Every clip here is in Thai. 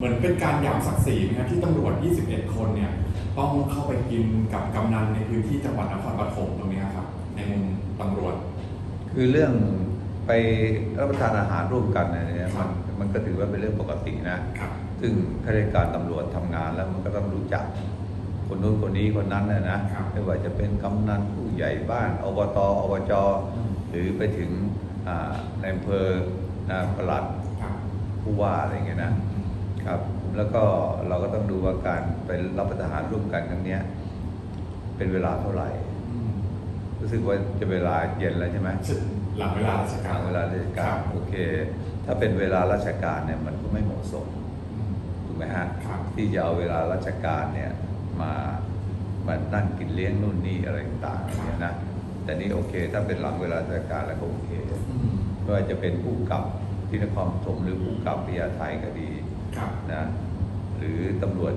เหมือนเป็นการหยามศักดิ์ศรีนะครับที่ตำรวจ 21 คนเนี่ยต้องเข้าไปกินกับกำนันในพื้นที่จังหวัดนครปฐมตรงเนี้ยครับ ในมุมตำรวจ คือเรื่องไปรับประทานอาหารร่วมกันเนี่ยครัมับนมันก็ถือว่าเป็นเรื่องปกตินะครับซึ่งข้าราชการตำรวจทำงานแล้วมันก็ต้องรู้จัก คนนู้นคนนี้คนนั้นนะนะครับไม่ว่าจะเป็นกำนันผู้ใหญ่บ้านอบตอบจอืมหรือไปถึงอ่าในอำเภอนะปลัดครับผู้ว่าอะไรเงี้ยนะ ครับ แล้วก็เราก็ต้องดูว่าการไปรับประทานอาหารร่วมกันครั้งเนี้ยเป็นเวลาเท่าไหร่อืมรู้สึกว่าจะเวลาเย็นแล้วใช่ไหมซึ่งหลังเวลาราชกการลางเวลาราชคการบโอเค ถ้าเป็นเวลาราชการเนี่ยมันก็ไม่เหมาะสมอืมถูกไหมฮะครับที่จะเอาเวลาราชการเนี่ยมามานั่งกินเลี้ยงนู่นนี่อะไรต่างๆเนี่ยนะแต่นี่โอเค ถ้าเป็นหลังเวลาราชการแล้วก็โอเคอืมไม่ว่าจะเป็นผู้กำกับที่นครปฐมหรือผู้กำกับพญาไทก็ดีครับ นะหรือตำรวจ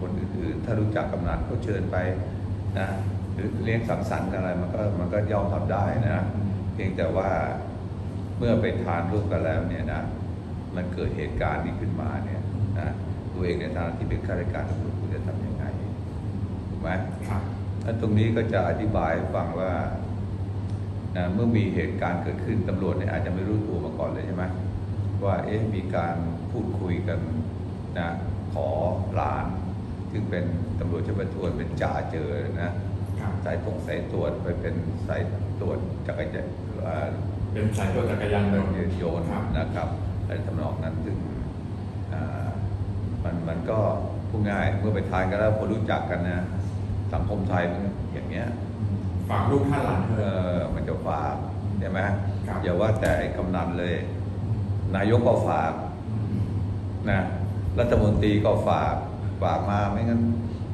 คนอื่นๆ ถ้ารู้จักกำนันก็เชิญไปนะหรือเลี้ยงสังสรรค์กันอะไรมันก็มันก็ย่อมทำได้นะอืมเพียงแต่ว่าเมื่อไปทานร่วมกันแล้วเนี่ยนะมันเกิดเหตุการณ์นี้ขึ้นมาเนี่ยนะตัวเองในฐานะที่เป็นข้าราชการตำรวจคุณจะทำยังไงถูกไหมครับแล้วตรงนี้ก็จะอธิบายให้ฟังว่านะเมื่อมีเหตุการณ์เกิดขึ้นตำรวจเนี่ยอาจจะไม่รู้ตัวมาก่อนเลยใช่ไหมว่าเอ๊ะมีการ พูดคุยกันนะขอหลาน ซึ่งเป็นตำรวจชั้นประทวนเป็นจ่าเจอนะครับสายตรงสายตรวจไปเป็นสายตรวจจักรยานเอ่อเป็นสายตรวจจักรยานยนต์ยืนโยนครับนะครับอะไรทำนองนั้นซึ่งอ่ามันมันก็พูดง่ายเมื่อไปทานกันแล้วพอรู้จักกันนะสังคมไทยมันอย่างเงี้ยอืมฝากลูกท่านหลานเธเอออมันจะฝากใช่ไหมครับอย่าว่าแต่ไอ้กำนันเลย นายกก็ฝากอืม นะรัฐมนตรีก็ฝากฝากมาไม่งั้น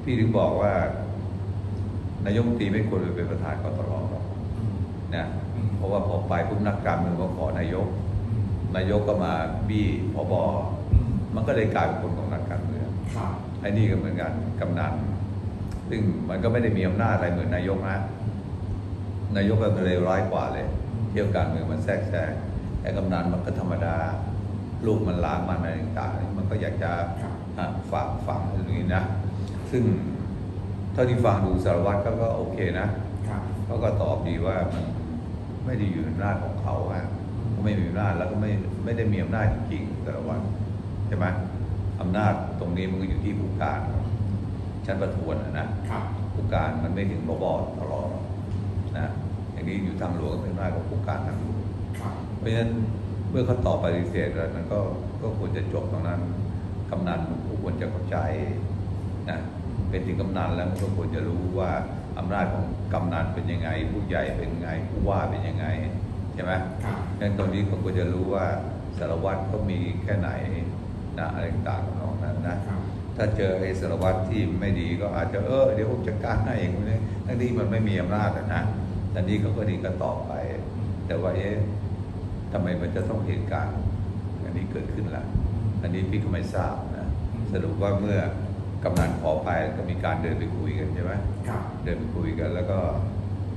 พี่ถึงบอกว่า นายกรัฐมนตรีไม่ควรไปเป็นประธานกตรหรอกอืมนะอืมเพราะว่าพอไปปุ๊บนักการเมืองก็ขอนายกอืมนายกก็มาบี้พบอืมมันก็เลยกลายเป็นคนของนักการเมืองครับไอ้นี่ก็เหมือนกันกำนันซึ่งมันก็ไม่ได้มีอำนาจอะไรเหมือนนายกนะนายกก็เลยร้ายกว่าเลย เที่ยวการเมืองมันแทรกแซงไอ้กำนันมันก็ธรรมดา ลูกมันล้างมันอะไรต่างๆมันก็อยากจะครับอะฝากฝังตรงนี้นะ ซึ่งเท่าที่ฟังดูสารวัตรก็ก็โอเคนะครับเขาก็ตอบดีว่ามันไม่ได้อยู่ในอำนาจของเขาฮะเขาไม่มีอำนาจแล้วก็ไม่ไม่ได้มีอำนาจจริงๆแต่ละวันใช่ไหมอำนาจตรงนี้มันก็อยู่ที่ผู้การ ชั้นประทวนนะนะครับผู้การมันไม่ถึงบอบตลอดนะอย่างนี้อยู่ทางหลวงก็เป็นอำนาจของผู้การทางหลวงครับเพราะฉะนั้น เมื่อเขาตอบปฏิเสธแล้วมันก็ก็ควรจะจบตรงนั้นกำนันผู้ควรจะเข้าใจนะเป็นถึงกำนันแล้วมันก็ควรจะรู้ว่าอำนาจของกำนันเป็นยังไง ผู้ใหญ่เป็นยังไงผู้ว่าเป็นยังไงใช่ไหมครับงั้นตรงนี้ผมก็จะรู้ว่าสารวัตรเขามีแค่ไหนนะอะไรต่างๆของนั้นนะครับถ้าเจอไอ้สารวัตรที่ไม่ดีก็อาจจะเออเดี๋ยวผมจัดการให้เองคนนี้ทั้งที่มันไม่มีอำนาจอะนะแต่นี้เขาก็ดีก็ตอบไป แต่ว่าเอ๊ะ ทำไมมันจะต้องเหตุการณ์ อันนี้เกิดขึ้นล่ะอันนี้พี่ก็ไม่ทราบนะสรุปว่าเมื่อกำนันขอไปก็มีการเดินไปคุยกันใช่ไหมครับเดินไปคุยกัน แล้วก็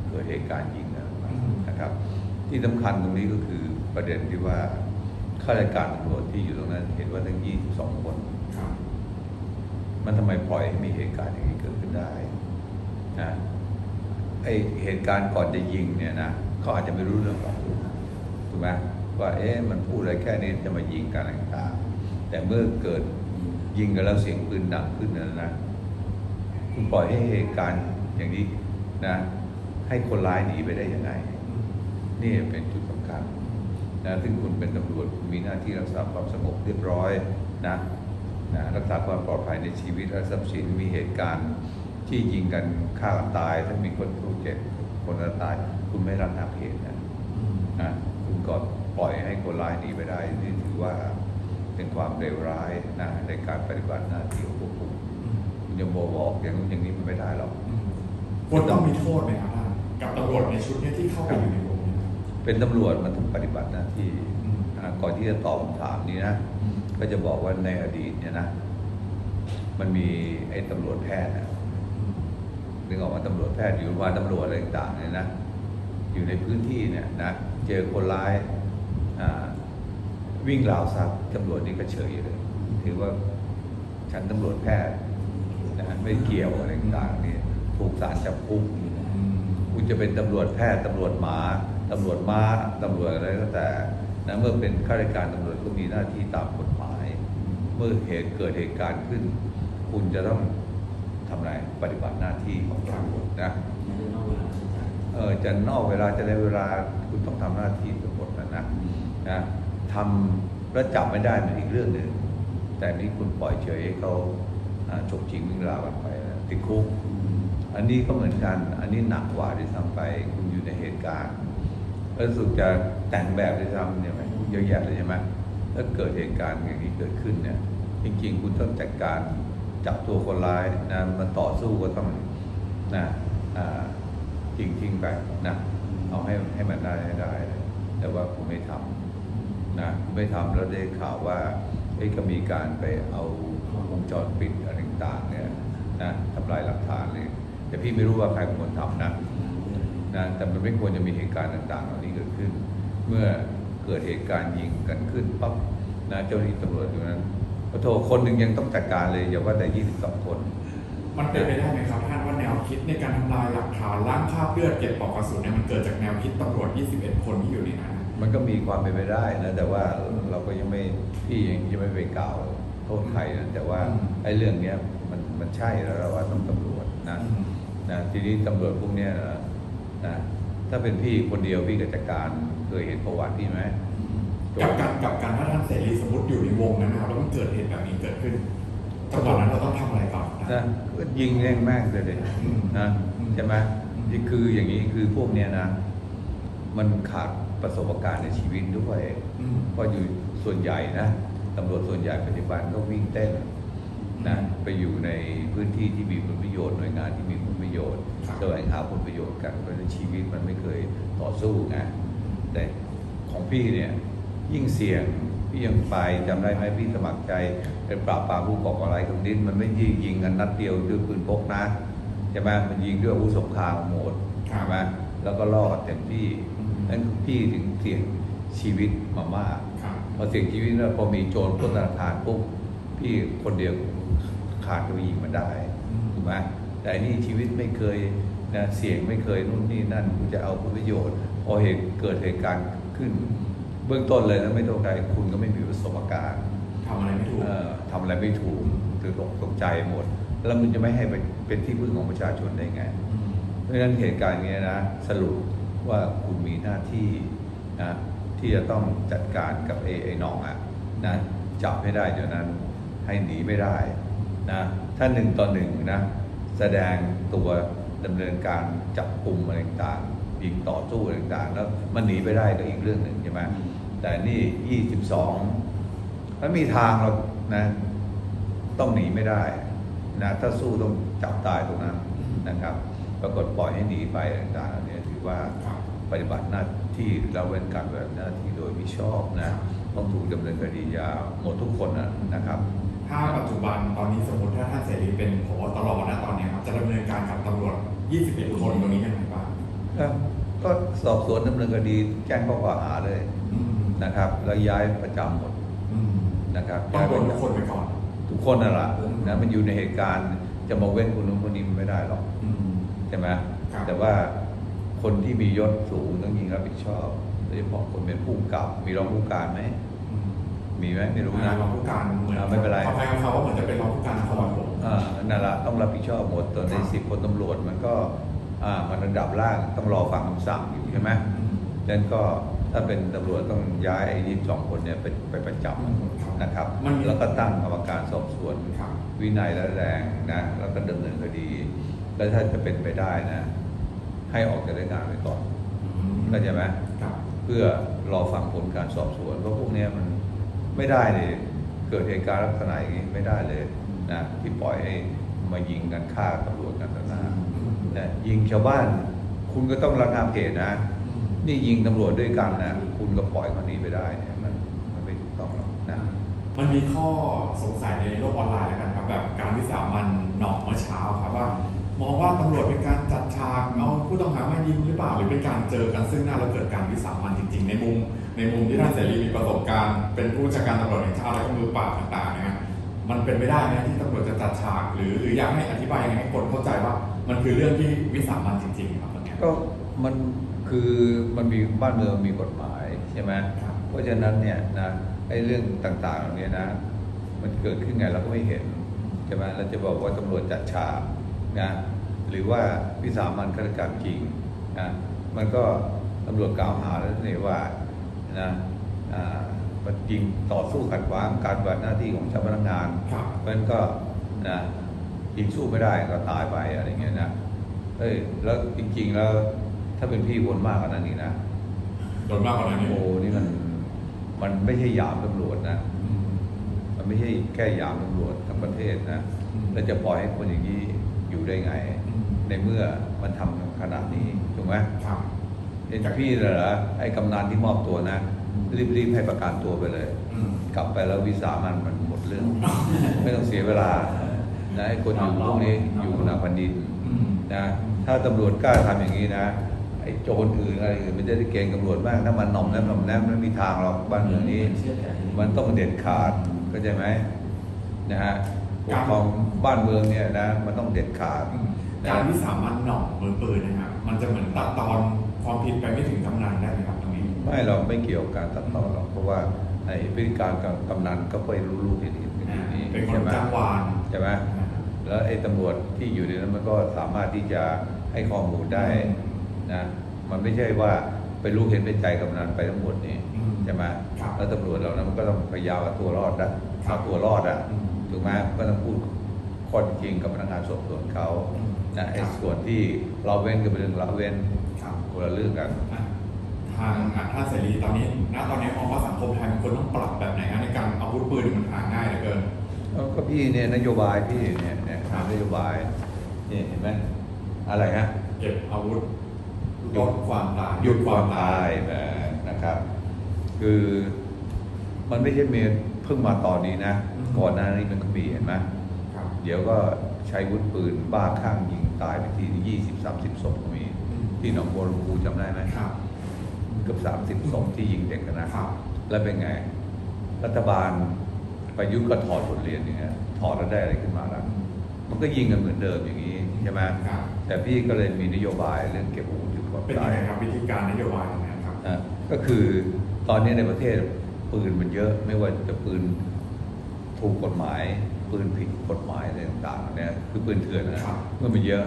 เกิดเหตุการณ์ยิงกันอืมนะครับ ที่สำคัญตรงนี้ก็คือประเด็นที่ว่าข้าราชการตำรวจที่อยู่ตรงนั้นเห็นว่าทั้ง 22 คนครับมันทำไมปล่อยให้มีเหตุการณ์อย่างนี้เกิดขึ้นได้นะไอเหตุการณ์ก่อนจะยิงเนี่ยนะเขาอาจจะไม่รู้เรื่องหรอก ถูกไหมว่าเอ๊ะมันพูดอะไรแค่นี้จะมายิงกันต่างๆแต่เมื่อเกิดยิงกันแล้วเสียงปืนดังขึ้นนั่นนะคุณปล่อยให้เหตุการณ์อย่างนี้นะ ให้คนร้ายหนีไปได้ยังไงนี่เป็นจุดสำคัญนะซึ่งคุณเป็นตำรวจคุณมีหน้าที่รักษาความสงบเรียบร้อยนะนะรักษาความปลอดภัยในชีวิตและทรัพย์สินมีเหตุการณ์ที่ยิงกันฆ่ากันตายถ้ามีคนผู้เจ็บคนตาย คุณไม่รับนับเหตุนะนะ ก็ปล่อยให้คนร้ายหนีไปได้นี่ถือว่าเป็นความเลวร้ายนะในการปฏิบัติหน้าที่ของพวกคุณอืมคุณจะบอกบอกอย่างนู้นอย่างนี้มันไม่ได้หรอกอืมควรต้องมีโทษไหมครับท่านกับตำรวจในชุดเนี้ยที่เข้าไปอยู่ในวงนี้ครับเป็นตำรวจมันต้องปฏิบัติหน้าที่อืมอ่าก่อนที่จะตอบคำถามนี้นะอืมก็จะบอกว่าในอดีตเนี่ยนะ มันมีไอ้ตำรวจแพทย์นะอืมนึกออกมาตำรวจแพทย์อยู่โรงพยาบาลตำรวจอะไรต่างๆเนี่ยนะ อยู่ในพื้นที่เนี่ยนะเจอคนร้ายวิ่งราวทรัพย์ตำรวจนี่ก็เฉยเลย ถือว่าฉันตำรวจแพทย์นะไม่เกี่ยวอะไรต่างๆนี่ถูกศาลจับกุมอืมคุณจะเป็นตำรวจแพทย์ตำรวจหมาตำรวจม้าตำรวจอะไรก็แต่นะเมื่อเป็นข้าราชการตำรวจก็มีหน้าที่ตามกฎหมาย เมื่อเหตุเกิดเหตุการณ์ขึ้น คุณจะต้องทำอะไรปฏิบัติหน้าที่ของตำรวจนะ เออจะนอกเวลาจะในเวลาคุณต้องทำหน้าที่ทั้งหมดนะนะนะทำแล้วจับไม่ได้เป็นอีกเรื่องหนึ่งแต่นี่คุณปล่อยเฉยให้เขาอ่าฉกชิงวิ่งราวกันไปนะติดคุกอันนี้ก็เหมือนกัน อันนี้หนักกว่าที่ทำไป คุณอยู่ในเหตุการณ์แล้วรู้สุดจะแต่งแบบที่ทำเนี่ยไหมเยอะแยะเลยใช่ไหมถ้าเกิดเหตุการณ์อย่างนี้เกิดขึ้นเนี่ย จริงๆ คุณต้องจัดการจับตัวคนร้ายนะมันต่อสู้ก็ต้องนะอ่า จริงทิ้งไปนะเอาให้ให้มันได้ให้ได้ แต่ว่าคุณไม่ทำนะไม่ทำแล้วได้ข่าวว่าเอ้ยก็มีการไปเอาวงจรปิดอะไรต่างเนี่ยนะทำลายหลักฐานเลย แต่พี่ไม่รู้ว่าใครเป็นคนทำนะนะแต่มันไม่ควรจะมีเหตุการณ์ต่างๆเหล่านี้เกิดขึ้น เมื่อเกิดเหตุการณ์ยิงกันขึ้นปั๊บนะเจ้าหน้าที่ตำรวจอยู่นั้นพอโทษคนหนึ่งยังต้องจัดการเลยอย่าว่าแต่ 22 คน มันเป็นไปได้ไหมครับท่านว่าแนวคิดในการทำลายหลักฐานล้างคราบเลือดเก็บปลอกกระสุนเนี่ยมันเกิดจากแนวคิดตำรวจ 21 คนที่อยู่ในนั้นมันก็มีความเป็นไปได้นะแต่ว่าเราก็ยังไม่พี่ยังยังไม่ไปกล่าวโทษใครนะแต่ว่าอืมไอ้เรื่องเนี้ยมันมันใช่แล้วเราว่าต้องตำรวจนะอืมนะทีนี้ตำรวจพวกเนี้ยนะนะถ้าเป็นพี่คนเดียวพี่ก็จัดการเคยเห็นประวัติพี่ไหมกับการกับการถ้าท่านเสรีสมมติอยู่ในวง นนะก็ยิงแม่งแม่งเลยเลยอืมนะอืมใช่ไหมนี่คืออย่างนี้คือพวกเนี้ยนะ มันขาดประสบการณ์ในชีวิตด้วยอืมเพราะอยู่ส่วนใหญ่นะตำรวจส่วนใหญ่ปัจจุบันก็วิ่งเต้นนะไปอยู่ในพื้นที่ที่มีผลประโยชน์หน่วยงานที่มีผลประโยชน์ครับแสวงหาผลประโยชน์กันเพราะฉะนั้นชีวิตมันไม่เคยต่อสู้ไงแต่ของพี่เนี่ยยิ่งเสี่ยง พี่ยังไปจำได้ไหมพี่สมัครใจเป็นปราบปรามผู้ก่อการร้ายตรงนี้มันไม่ยิงยิงกันนัดเดียวด้วยปืนพกนะใช่ไหมมันยิงด้วยอาวุธสงครามหมดใช่ไหมแล้วก็ล่อเต็มที่นั่นพี่ถึงเสี่ยงชีวิตมามากพอเสี่ยงชีวิตแล้วพอมีโจรปล้นธนาคารปุ๊บพี่คนเดียวขาดตัวยิงมันได้ถูกไหมแต่อันนี่ชีวิตไม่เคยนะเสี่ยงไม่เคยนู่นนี่นั่นคุณจะเอาผลประโยชน์ พอเหตุเกิดเหตุการณ์ขึ้น เบื้องต้นเลยนะไม่ต้องใครคุณก็ไม่มีประสบการณ์ทำอะไรไม่ถูก เอ่อทำอะไรไม่ถูกตื่นตกตกใจหมด แล้วมันจะไม่ให้เป็นเป็นที่พึ่งของประชาชนได้ไงอืมเพราะฉะนั้นเหตุการณ์นี้นะสรุปว่าคุณมีหน้าที่นะที่จะต้องจัดการกับไอ้ไอ้หน้องอะนะจับให้ได้เดี๋ยวนั้นให้หนีไม่ได้นะถ้าหนึ่งต่อหนึ่งนะแสดงตัวดำเนินการจับกลุ่มอะไรต่างๆยิงต่อสู้อะไรต่างๆแล้วมันหนีไปได้ก็อีกเรื่องหนึ่งใช่ไหม แต่นี่ยี่สิบสองมันมีทางเรานะ ต้องหนีไม่ได้นะถ้าสู้ต้องจับตายตรงนั้นนะครับ ปรากฏปล่อยให้หนีไปต่างๆเนี่ยถือว่าครับปฏิบัติหน้าที่เราเว้นการปฏิบัติหน้าที่โดยมิชอบนะต้องถูกดำเนินคดียาวหมดทุกคนนะนะครับ ถ้าปัจจุบันตอนนี้สมมติถ้าท่านเสรีเป็นผบตรนะตอนเนี้ยครับจะดำเนินการกับตำรวจ 21 คนตรงนี้ยังไงบ้างก็ก็สอบสวนดำเนินคดีแจ้งข้อกล่าวหาเลยอืม นะครับ แล้วย้ายประจำหมดอืมนะครับต้องโดนย้ายทุกคนไปก่อน ทุกคนนั่นแหละอืมนะมันอยู่ในเหตุการณ์จะมาเว้นคนนู้นคนนี้มันไม่ได้หรอกอืมใช่ไหมครับแต่ว่าคนที่มียศสูงต้องยิงรับผิดชอบโดยเฉพาะคนเป็นผู้กำกับ มีรองผู้การไหมอืมมีไหมไม่รู้นะรองผู้การเหมือนอ่าไม่เป็นไรขออภัยครับว่าเหมือนจะเป็นรองผู้การนครปฐมอ่านั่นแหละต้องรับผิดชอบหมดตอนในครับสิบคนตำรวจมันก็อ่ามันระดับล่างต้องรอฟังคำสั่งอยู่ใช่ไหมอืมดังนั้นก็ ถ้าเป็นตำรวจต้องย้ายไอ้ยี่สองคนเนี่ยไปไปประจครับำนะครับมันมีแล้วก็ตั้งกรรมการสอบสวนครับวินัยและแรงนะแล้วก็ดำเนินคดี แล้วถ้าจะเป็นไปได้นะ ให้ออกจากราชการไปก่อนอืมเข้าใจไหมครับเพื่อรอฟังผลการสอบสวนเพราะพวกเนี้ยมันไม่ได้เลยเกิดเหตุการณ์ลักษณะอย่างนี้ไม่ได้เลยนะที่ปล่อยให้มายิงกันฆ่าตำรวจกันต่อหน้านะยิงชาวบ้าน คุณก็ต้องระงับเหตุนะอืม นี่ยิงตำรวจด้วยกันนะคุณก็ปล่อยคนนี้ไปได้เนี่ยมันมันไม่ถูกต้องหรอกนะมันมีข้อสงสัยในโลกออนไลน์แล้วกันครับแบบการวิสามันหนองเมื่อเช้าครับว่ามองว่าตำรวจเป็นการจัดฉากเอาผู้ต้องหามายิงหรือเปล่าหรือเป็นการเจอกันซึ่งหน้าแล้วเกิดการวิสามันจริง ๆ ในมุม ในมุมที่ท่านเสรีมีประสบการณ์ เป็นผู้จัดการตำรวจแห่งชาติและก็มือปราบต่างๆนะฮะมันเป็นไปได้ไหมที่ตำรวจจะจัดฉาก หรือหรืออยากให้อธิบายยังไงให้คนเข้าใจว่า มันคือเรื่องที่วิสามันจริง ๆ ครับตรงเนี้ยก็มัน คือมันมีบ้านเมืองมีกฎหมายใช่ไหมครับเพราะฉะนั้นเนี่ยนะไอ้เรื่องต่างๆเหล่านี้นะ มันเกิดขึ้นไงเราก็ไม่เห็นใช่ไหมเราจะบอกว่าตำรวจจัดฉากนะหรือว่าวิสามันฆาตกรรมจริงนะมันก็ตำรวจกล่าวหาแล้วนี่ว่านะอ่ามันจริงต่อสู้ขัดขวางการปฏิบัติหน้าที่ของเจ้าพนักงานครับมันก็นะยิงสู้ไม่ได้ก็ตายไปอะไรเงี้ยนะเอ้ยแล้วจริง ๆ แล้ว ถ้าเป็นพี่วนมากกว่านั้นอีกนะโดนมากกว่านั้นนี่โอ้นี่มันมันไม่ใช่หยามตำรวจนะอืมมันไม่ใช่แค่หยามตำรวจทั้งประเทศนะอืมแล้วจะปล่อยให้คนอย่างนี้อยู่ได้ไงอืมในเมื่อมันทำขนาดนี้ถูกไหมครับเห็นพี่เหรอไอ้กำนันที่มอบตัวนะรีบๆให้ประกันตัวไปเลยอืมกลับไปแล้ววิสามันมันหมดเรื่อง ไม่ต้องเสียเวลานะให้คนอยู่พวกนี้อยู่หนาพันดินอืมนะถ้าตำรวจกล้าทำอย่างนี้นะ ไอ้โจรอื่นอะไรอื่นมันจะได้เกรงตำรวจบ้างถ้ามันหน่อมแนมหน่อมแนมไม่มีทางหรอกบ้านเมืองนี้ มันต้องเด็ดขาดเข้าใจไหมนะฮะปกครองบ้านเมืองเนี่ยนะมันต้องเด็ดขาดอืมนะการวิสามันหน่องมือปืนนะครับมันจะเหมือนตัดตอนความผิดไปไม่ถึงกำนันได้ไหมครับตรงนี้ไม่เราไม่เกี่ยวกับการตัดต่อหรอกเพราะว่าไอ้พฤติการกับกำนันก็ไปรู้ๆเห็นๆกันอยู่นี่เป็นคนใช่ไหมจ้างวานใช่ไหมแล้วไอ้ตำรวจที่อยู่ในนั้นมันก็สามารถที่จะให้ข้อมูลได้ นะ มันไม่ใช่ว่าไปรู้เห็นเป็นใจกำนันไปทั้งหมดนี่อืมใช่ไหมครับแล้วตำรวจเหล่านั้นมันก็ต้องพยายามเอาตัวรอดนะครัเอาบตัวรอดอะอืมถูกไหมก็ต้องพูดข้อเท็จจริงกับพนักงานสอบสวนเขาอืมนะไอ้ครับส่วนที่เราเว้นก็เป็นเรื่องละเว้นครับคนละเรื่องกันอะทางอะท่านเสรีตอนนี้ณตอนนี้มองว่าสังคมไทยมันควรต้องปรับแบบไหนครับในการอาวุธปืนมันหาง่ายเหลือเกินแล้วก็พี่เนี่ยนโยบายพี่เนี่ยเนี่ยครับนโยบายนี่เห็นไหมอะไรฮะเก็บอาวุธ ลดความตายหยุดความตายแบบนะครับ คือมันไม่ใช่เมนเพิ่งมาตอนนี้นะ ก่อนหน้านี้มันก็มีเห็นไหมครับเดี๋ยวก็ใช้วุธปืนบ้าข้างยิงตายไปทียี่สิบสามสิบศพก็มีอืมที่หนองบัวลำพูจำได้ไหมครับเกือบสามสิบศพที่ยิงเด็กกันนะครับแล้วเป็นไง รัฐบาลประยุทธ์ก็ถอดบทเรียนอย่างเงี้ยถอดแล้วได้อะไรขึ้นมาล่ะมันก็ยิงกันเหมือนเดิมอย่างนี้ใช่ไหมครับแต่พี่ก็เลยมีนโยบายเรื่องเก็บอาวุธหยุดความ เป็นยัตางยไงครับวิธีการนโยบายตรงนี้ครับ นะก็คือตอนนี้ในประเทศปืนมันเยอะไม่ว่าจะปืนถูกกฎหมาย ปืนผิดกฎหมายอะไรต่างๆเนี่ยคือปืนเถื่อนนะครับ เมื่อมันเยอะ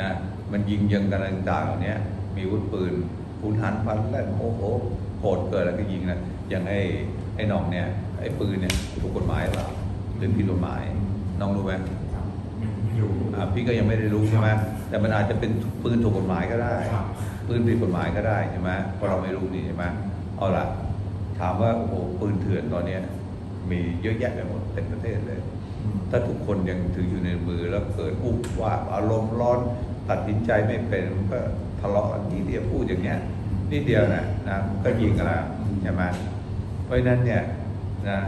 นะมันยิงยังกันอะไรต่างๆเหล่านี้มีอาวุธปืนคูณหันพันแล่นโอ้โหโหดเกิดแล้วก็ยิงนะอย่างไอ้ไอ้น้องเนี่ยไอ้ปืนเนี่ยถูกกฎหมายหรือเปล่าหรือผิดกฎหมายน้องรู้ไหม ครับไม่ไม่รู้อ่าพี่ก็ยังไม่ได้รู้ใช่ไหมแต่มันอาจจะเป็นปืนถูกกฎหมายก็ได้ครับ ปืนผิดกฎหมายก็ได้ใช่ไหมเพราะเราไม่รู้นี่ใช่ไหมเอาล่ะ ถามว่าโอ้โหปืนเถื่อนตอนเนี้ยมีเยอะแยะไปหมดเต็มประเทศเลย อืมถ้าทุกคนยังถืออยู่ในมือแล้วเกิดอุบว่าอารมณ์ร้อนตัดสินใจไม่เป็นมันก็ทะเลาะกันนี่เดียวพูดอย่างเงี้ยนี่เดียวนะนะก็ยิงกันแล้วใช่ไหมเพราะฉะนั้นเนี่ยนะ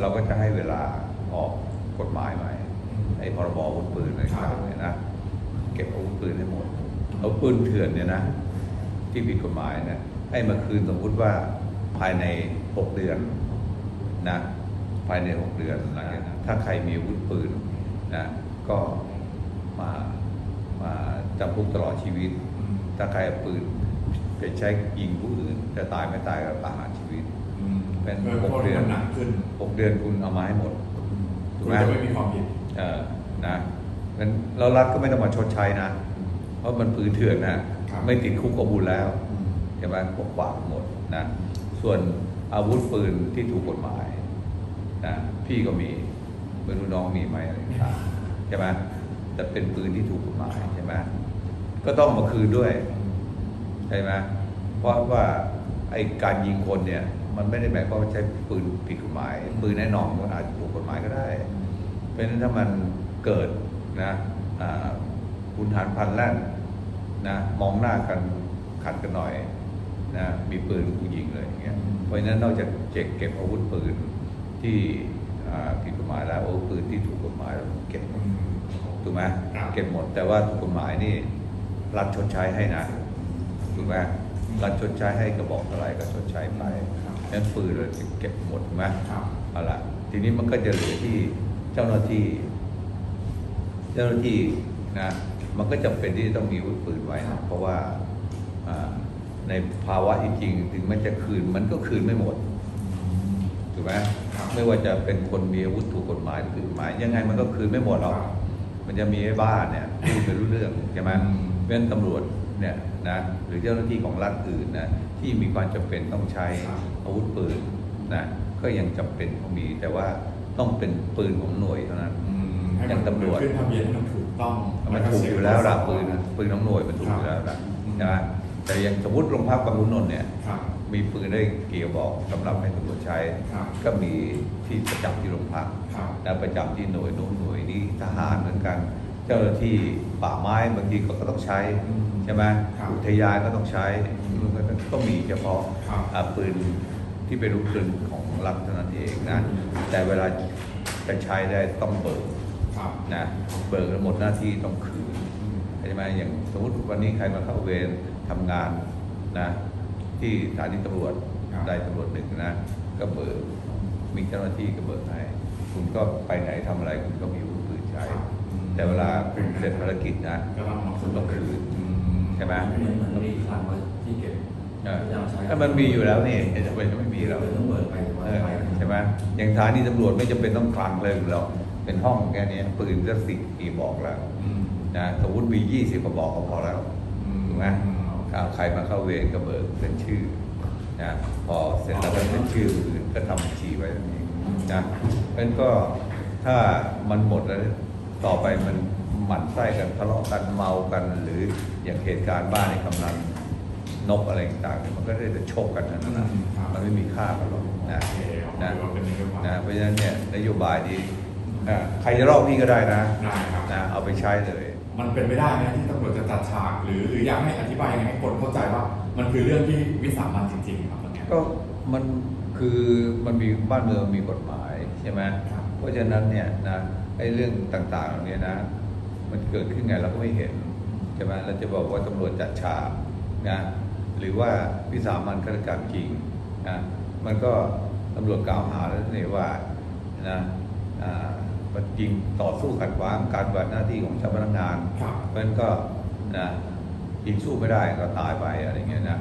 เราก็จะให้เวลาออกกฎหมายใหม่ ไอ้พรบอาวุธปืนอะไรต่างๆเนี่ยนะเก็บอาวุธปืนให้หมดเอาปืนเถื่อนเนี่ยนะ ที่ผิดกฎหมายเนี่ยให้มาคืนสมมติว่าภายในหกเดือนนะภายในหกเดือนหลังจากนั้นถ้าใครมีอาวุธปืนนะก็มามาจำคุกตลอดชีวิตอืมถ้าใครเอาปืนไปใช้ยิงผู้อื่นจะตายไม่ตายก็ประหารชีวิตอืมเป็นพื่อหกเดือนมันหนักขึ้นหกเดือนคุณเอามาให้หมดถูคุกณไหมจะไม่มีความผิด เออนะงั้นเรารัฐก็ไม่ต้องมาชดใช้นะ เพราะมันปืนเถื่อนนะ ไม่ติดคุกก็บุญแล้วใช่ไหมปกขวางหมดนะ ส่วนอาวุธปืนที่ถูกกฎหมายนะพี่ก็มีไม่รู้น้องมีไหมอะไรต่างๆใช่ไหมแต่เป็นปืนที่ถูกกฎหมายใช่ไหมก็ต้องมาคืนด้วยใช่ไหมเพราะว่าไอ้การยิงคนเนี่ย มันไม่ได้หมายความว่าใช้ปืนผิดกฎหมาย ปืนแน่นอนมันอาจจะถูกกฎหมายก็ได้ เพราะฉะนั้นถ้ามันเกิดนะอ่าคุณฐานพันแล่นนะมองหน้ากันขัดกันหน่อยนะมีปืนผู้ยิงเลยอย่างเงี้ยเพราะฉะนั้นนอกจากเจ็กเก็บอาวุธปืนที่อ่าผิดกฎหมายแล้วอาวุธปืนที่ถูกกฎหมายเราเก็บหมดถูกไหมครับเก็บหมดแต่ว่าถูกกฎหมายนี่รัฐชดใช้ให้นะถูกไหมรัฐชดใช้ให้กระบอกเท่าไหร่ก็ชดใช้ไปครับนั้นปืนเราจะเก็บหมดถูกไหมครับเอาละทีนี้มันก็จะเหลือที่ เจ้าหน้าที่ เจ้าหน้าที่นะมันก็จำเป็นที่จะต้องมีอาวุธปืนไว้นะเพราะว่าอ่าในภาวะจริงๆถึงมันจะคืนมันก็คืนไม่หมดถูกไหมครับไม่ว่าจะเป็นคนมีอาวุธถูกกฎหมายหรือผิดกฎหมาย ยังไงมันก็คืนไม่หมดหรอกครับมันจะมีไอ้บ้าเนี่ยพูดไม่รู้เรื่องใช่ไหมอืมเพราะฉะนั้นตำรวจเนี่ยนะหรือเจ้าหน้าที่ของรัฐอื่นนะที่มีความจำเป็นต้องใช้ครับอาวุธปืนนะก็ยังจำเป็นต้องมีแต่ว่า ต้องเป็นปืนของหน่วยเท่านั้นอืมให้อย่างตำรวจขึ้นทะเบียนให้มันถูกต้องมันถูกอยู่แล้วละปืนนะปืนของหน่วยมันถูกอยู่แล้วละนะแต่อย่างสมมติโรงพักบางขุนนนท์เนี่ยครับมีปืนได้กี่กระบอกสำหรับให้ตำรวจใช้ครับก็มีที่ประจำที่โรงพักครับนะประจำที่หน่วยนู้นหน่วยนี้ทหารเหมือนกัน เจ้าหน้าที่ป่าไม้บางทีก็ต้องใช้อืมใช่ไหมครับอุทยานก็ต้องใช้มันก็ต้องมีเฉพาะครับอ่าปืนที่เป็นลูกปืน ของรัฐเท่านั้นเองนะอืมแต่เวลาจะใช้ได้ต้องเบิกครับนะเบิกแล้วหมดหน้าที่ต้องคืนอืมใช่ไหมอย่างสมมติวันนี้ใครมาเข้าเวรทำงานนะที่สถานีตำรวจครับได้ตำรวจหนึ่งนะ ก็เบิกมีเจ้าหน้าที่ก็เบิกให้คุณก็ไปไหนทำอะไรคุณก็มีอาวุธปืนใช้ครับอืมแต่เวลาคุณเสร็จภารกิจนะก็ต้องมาคุณต้องคืนอืใช่ไหมเหมือนเหมือนมีคลังไว้ที่เก็บ เออพยายามใช้ถ้ามันมีอยู่แล้วนี่จะไปจะไม่มีแล้วต้องเบิกไปว่าเออไปใช่ไหมอย่างฐานีตำรวจไม่จำเป็นต้องคลังเลยหรอกเป็นห้องแค่นี้ปืนก็สิบกี่บอกแล้วอืมนะสมมติมียี่สิบกระบอกก็พอแล้วอืมถูกไหมอ้าวใครมาเข้าเวรก็เบิกเป็นชื่อนะพอเสร็จแล้วก็เป็นชื่ออื่นก็ทำบัญชีไว้แบบนี้นะเพราะฉะนั้นก็ถ้ามันหมดแล้วต่อไปมันหมั่นไส้กันทะเลาะกันเมากันหรืออย่างเหตุการณ์บ้านในกำนัน นกอะไรต่างๆเนี่ยมันก็ได้แต่โชคกันนั่นนะอืมครับมันไม่มีค่ากันหรอกนะโอเคเอานะถือว่าเป็นนโยบายนะเพราะฉะนั้นเนี่ยนโยบายนี้อ่าใครจะรอบนี้ก็ได้นะได้ครับนะเอาไปใช้เลย มันเป็นไปได้ไหมที่ตำรวจจะจัดฉาก หรือหรืออยากให้อธิบายยังไงให้คนเข้าใจว่า มันคือเรื่องที่วิสามันจริงๆครับตรงเนี้ยก็มันคือมันมีบ้านเมืองมีกฎหมายใช่ไหมครับเพราะฉะนั้นเนี่ยนะไอ้เรื่องต่างๆเหล่านี้นะ มันเกิดขึ้นไงเราก็ไม่เห็นใช่ไหมเราจะบอกว่าตำรวจจัดฉาก นะหรือว่าวิสามันฆาตกรรมจริงนะมันก็ตำรวจกล่าวหาแล้วนี่ว่านะอ่ามันจริงต่อสู้ขัดขวางการปฏิบัติหน้าที่ของเจ้าพนักงานครับเพราะฉะนั้นก็นะยิงสู้ไม่ได้ก็ตายไปอะไรเงี้ยนะ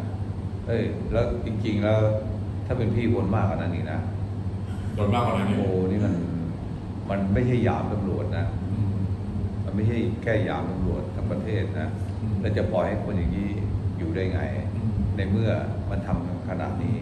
เอ้ยแล้วจริง ๆ แล้วถ้าเป็นพี่คนมากกว่านั้นอีกนะโดนมากกว่านั้นนี่โอ้นี่มันมันไม่ใช่หยามตำรวจนะอืมมันไม่ใช่แค่หยามตำรวจทั้งประเทศนะอืมแล้วจะปล่อยให้คนอย่างนี้อยู่ ได้ไงอืมในเมื่อมันทำขนาดนี้